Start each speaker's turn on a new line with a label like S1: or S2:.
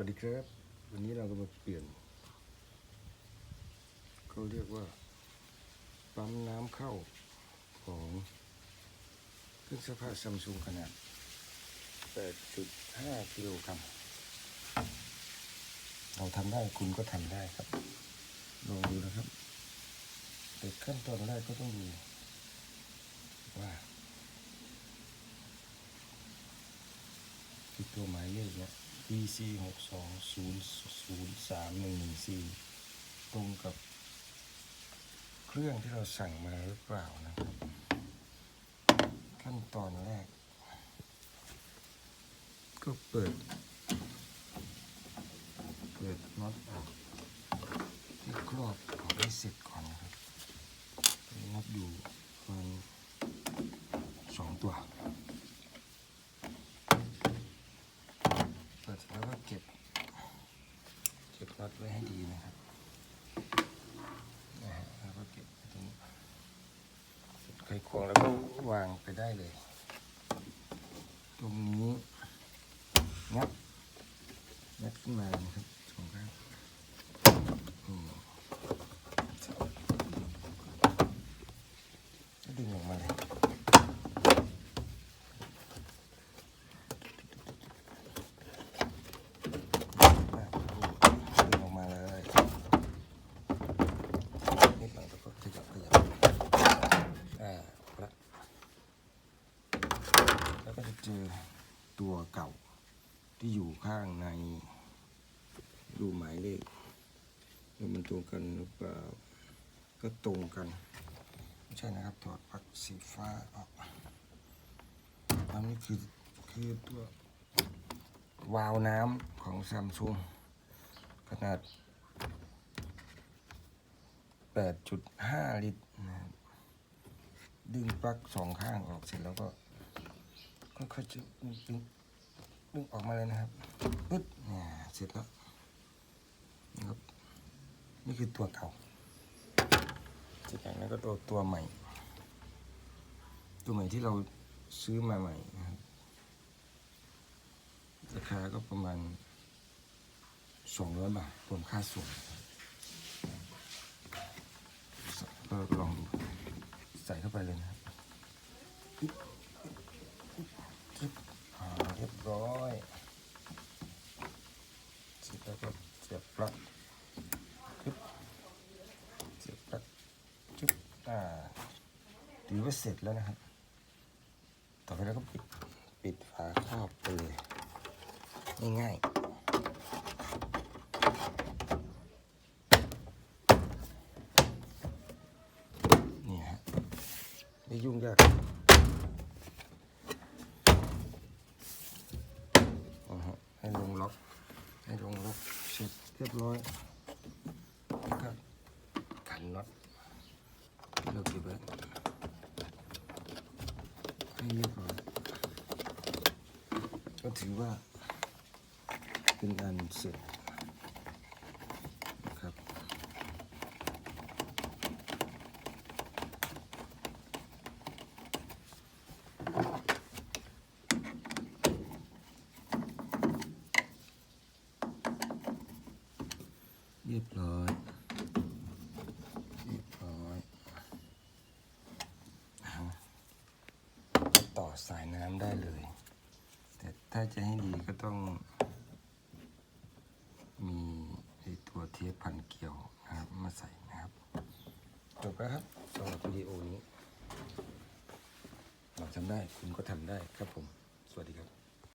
S1: วัสดีครับ วันนี้เราก็มาเปลี่ยนเขาเรียกว่าปั๊มน้ำเข้าของเครื่องซักผ้าซัมซุงขนาด 8.5 กิโลกรัมเราทำได้คุณก็ทำได้ครับ ลองดูนะครับแต่ขั้นตอนแรกก็ต้องดูว่าที่ตัวหมายเลขเนี่ย BC หกสองศูนย์ศูนย์สามหนึ่งหนึ่งสี่ตรงกับเครื่องที่เราสั่งมาหรือเปล่านะครับ ขั้นตอนแรก ก็เปิด เปิดน็อตออกที่ครอบออกให้เสร็จก่อนนะครับมีน็อตอยู่ประมาณสองตัว เปิดเสร็จแล้วก็เก็บ เก็บน็อต ไว้ให้ดีนะครับนะฮะแล้วก็เก็บตรงนี้ไขควงแล้วก็วางไปได้เลย ตรงนี้งัดงัดขึ้นมานะครับสองข้างอืมก็ดึงออกมาเลย อะดึงออกมาเลยนี่มันก็ขยับขยับอ่าละแล้วก็จะเจอตัว เก่า ที่อยู่ข้างใน ดูหมายเลขว่ามันตรงกันหรือเปล่าก็ตรงกัน ไม่ใช่นะครับ ถอดปลั๊กสีฟ้าออกอันนี้คือคือตัววาล์วน้ำของซัมซุงขนาด 8.5 ลิตรนะดึงปลั๊กสองข้างออกเสร็จแล้วก็ค่อยๆจะดึง ดึงออกมาเลยนะครับปึ๊ดเนี่ยเสร็จแล้วนะครับนี่คือตัวเก่าจากนั้นก็ตัวตัวใหม่ ตัวใหม่ที่เราซื้อมาใหม่นะครับราคาก็ประมาณสองร้อยบาทรวมค่าส่งก็ลองดูใส่เข้าไปเลยนะครับปึ๊บปึ๊บปึ๊บอ่าเร้อยเสร็จแล้วก็เสียบปลั๊กปึ๊บเสียบปลั๊กจุ๊บอ่าถือว่าเสร็จแล้วนะครับ ต่อไปแล้วก็ปิดปิดฝาครอบไปเลยง่ายๆนี่ฮะไม่ยุ่งยากอ่าฮะให้ลงล็อก ให้ลงล็อก เรียบร้อยก็ขันน็อตเลิกดีเก็บไว้ให้เรียบร้อยก็ถือว่าเป็นการเสร็จนะครับ เรียบร้อยเรียบร้อยต่อสายน้ำได้เลย แต่ถ้าจะให้ดีก็ต้อง มีไอตัวเทปพันเกลียวนะครับ มาใส่นะครับจบแล้วครับสำหรับวิดีโอนี้เราทำได้คุณก็ทำได้ครับผม สวัสดีครับ